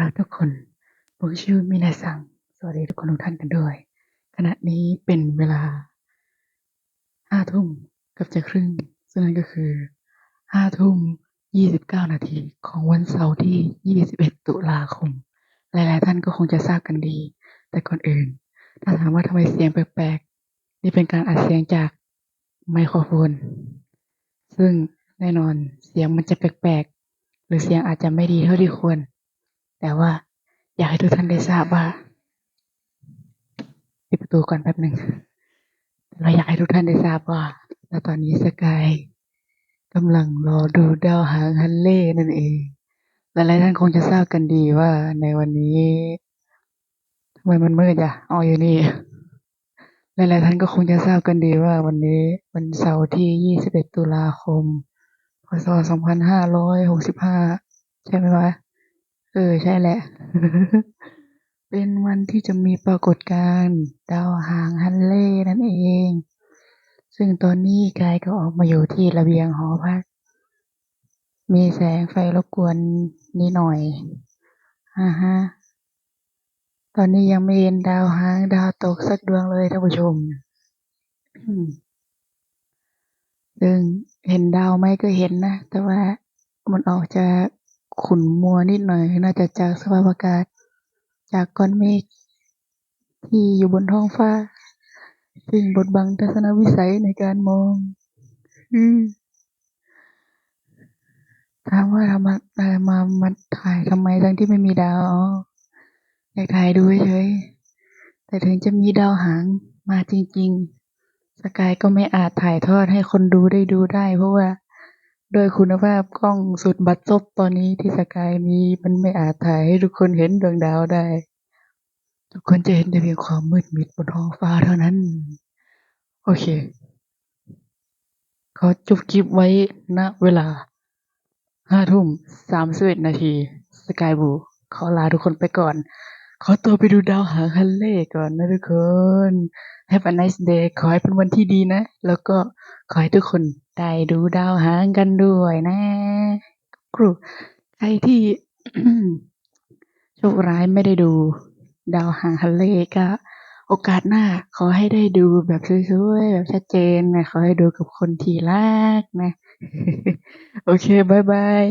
รักทุกคนผมชื่อมินาซัง สวัสดีทุกคนทุกท่านกันด้วย ขณะนี้เป็นเวลาห้าทุ่มกับจะครึ่ง ซึ่งนั่นก็คือห้าทุ่มยี่สิบเก้านาทีของวันเสาร์ที่ยี่สิบเอ็ดตุลาคม หลาย ๆ ท่านก็คงจะทราบกันดี แต่ก่อนอื่น ถ้าถามว่าทำไมเสียงแปลก ๆ นี่เป็นการอัดเสียงจากไมโครโฟน ซึ่งแน่นอนเสียงมันจะแปลก ๆ หรือเสียงอาจจะไม่ดีเท่าที่ควร แต่ว่าอยากให้ทุกท่านได้ทราบว่าปิดประตูก่อนแป๊บหนึ่งเราอยากให้ทุกท่านได้ทราบว่าณตอนนี้สกายกำลังรอดูดาวหางฮันเล่นั่นเอง หลายๆท่านคงจะทราบกันดีว่าในวันนี้ทำไมมันมืดอะอ๋ออยู่นี่ หลายๆท่านก็คงจะทราบกันดีว่าวันนี้วันเสาร์ที่ 21 ตุลาคม พศ 2565 ใช่ไหมวะ เออ ใช่แหละ เป็นวันที่จะมีปรากฏการณ์ดาวหางฮันเล่นั่นเอง ซึ่งตอนนี้กายก็ออกมาอยู่ที่ระเบียงหอพัก มีแสงไฟรบกวนนิดหน่อยอ่าฮะตอนนี้ยังไม่เห็นดาวหางดาวตกสักดวงเลยท่านผู้ชมซึ่งเห็นดาวไหมก็เห็นนะ แต่ว่ามันออกจะ ขุ่นมัวนิดหน่อย น่าจะจากสภาพอากาศ จากก้อนเมฆที่อยู่บนท้องฟ้า ซึ่งบดบังทัศนวิสัยในการมองอถามว่าทำมามามาถ่ายทำไมทั้งที่ไม่มีดาวอ๋ออยากถ่ายดูเฉยแต่ถึงจะมีดาวหางมาจริง ๆ สกายก็ไม่อาจถ่ายทอดให้คนดูได้ดูได้ เพราะว่า โดยคุณภาพกล้องสุดบัดซบตอนนี้ที่สกายมีมันไม่อาจถ่ายให้ทุกคนเห็นดวงดาวได้ ทุกคนจะเห็นแต่เพียงความมืดมิดบนท้องฟ้าเท่านั้น โอเค ขอจบคลิปไว้ณเวลาห้าทุ่มสามสิบเอ็ดนาทีสกายบูขอลาทุกคนไปก่อน ขอตัวไปดูดาวหางฮันเล่ก่อนนะทุกคน Have a nice day ขอให้เป็นวันที่ดีนะ แล้วก็ ขอให้ทุกคนได้ดูดาวหางกันด้วยนะ ครู ใครที่โชคร้ายไม่ได้ดู ดาวหางทะเลก็ โอกาสหน้า ขอให้ได้ดูแบบสวยๆแบบชัดเจนนะขอให้ดูกับคนที่รักนะ โอเคบายบาย